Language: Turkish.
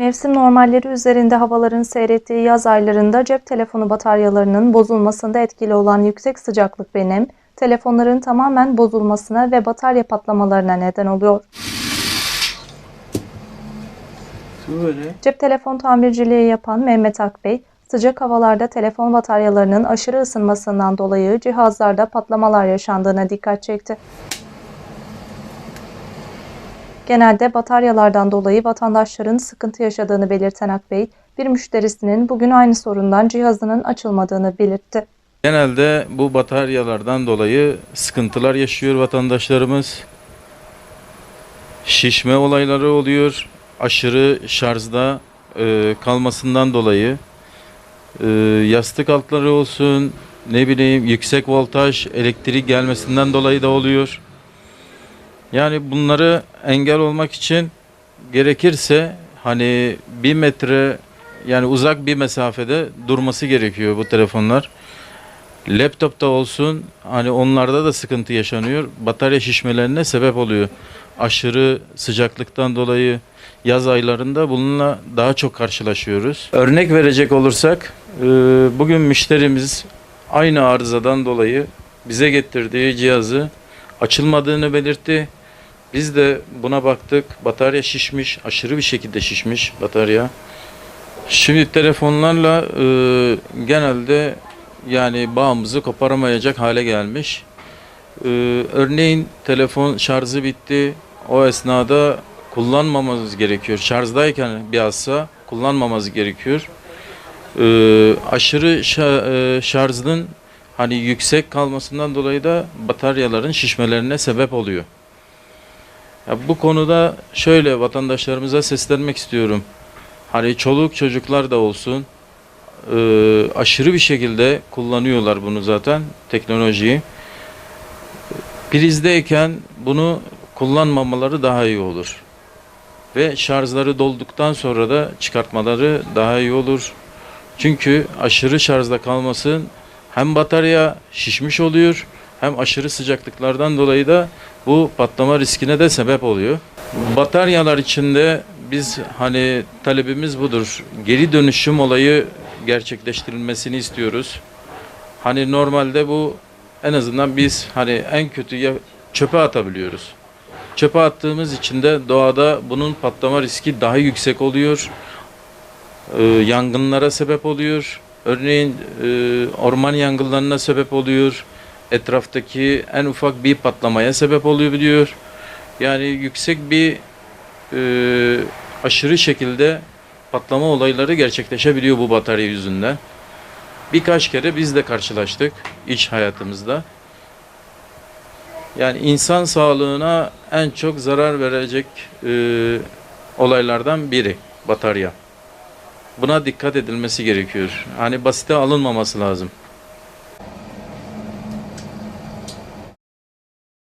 Mevsim normalleri üzerinde havaların seyrettiği yaz aylarında cep telefonu bataryalarının bozulmasında etkili olan yüksek sıcaklık ve nem, telefonların tamamen bozulmasına ve batarya patlamalarına neden oluyor. Böyle. Cep telefon tamirciliği yapan Mehmet Akbey, sıcak havalarda telefon bataryalarının aşırı ısınmasından dolayı cihazlarda patlamalar yaşandığına dikkat çekti. Genelde bataryalardan dolayı vatandaşların sıkıntı yaşadığını belirten Akbey, bir müşterisinin bugün aynı sorundan cihazının açılmadığını belirtti. Genelde bu bataryalardan dolayı sıkıntılar yaşıyor vatandaşlarımız. Şişme olayları oluyor. Aşırı şarjda e, kalmasından dolayı. E, yastık altları olsun, ne bileyim yüksek voltaj elektrik gelmesinden dolayı da oluyor. Yani bunları engel olmak için gerekirse hani bir metre yani uzak bir mesafede durması gerekiyor bu telefonlar. Laptopta olsun hani onlarda da sıkıntı yaşanıyor. Batarya şişmelerine sebep oluyor. Aşırı sıcaklıktan dolayı yaz aylarında bununla daha çok karşılaşıyoruz. Örnek verecek olursak e, bugün müşterimiz aynı arızadan dolayı bize getirdiği cihazı açılmadığını belirtti. Biz de buna baktık. Batarya şişmiş. Aşırı bir şekilde şişmiş batarya. Şimdi telefonlarla e, genelde yani bağımızı koparamayacak hale gelmiş. E, örneğin telefon şarjı bitti. O esnada kullanmamamız gerekiyor. Şarjdayken bilhassa kullanmamamız gerekiyor. E, aşırı e, şarjın hani yüksek kalmasından dolayı da bataryaların şişmelerine sebep oluyor. Ya bu konuda şöyle vatandaşlarımıza seslenmek istiyorum. Hani çoluk çocuklar da olsun e, aşırı bir şekilde kullanıyorlar bunu zaten teknolojiyi. Prizdeyken bunu kullanmamaları daha iyi olur. Ve şarjları dolduktan sonra da çıkartmaları daha iyi olur. Çünkü aşırı şarjda kalmasın hem batarya şişmiş oluyor hem aşırı sıcaklıklardan dolayı da bu patlama riskine de sebep oluyor. Bataryalar içinde biz hani talebimiz budur. Geri dönüşüm olayı gerçekleştirilmesini istiyoruz. Hani normalde bu en azından biz hani en kötü ya çöpe atabiliyoruz. Çöpe attığımız için de doğada bunun patlama riski daha yüksek oluyor. Ee, yangınlara sebep oluyor. Örneğin e, orman yangınlarına sebep oluyor etraftaki en ufak bir patlamaya sebep oluyor diyor. Yani yüksek bir e, aşırı şekilde patlama olayları gerçekleşebiliyor bu batarya yüzünden. Birkaç kere biz de karşılaştık iç hayatımızda. Yani insan sağlığına en çok zarar verecek e, olaylardan biri batarya. Buna dikkat edilmesi gerekiyor. Hani basite alınmaması lazım.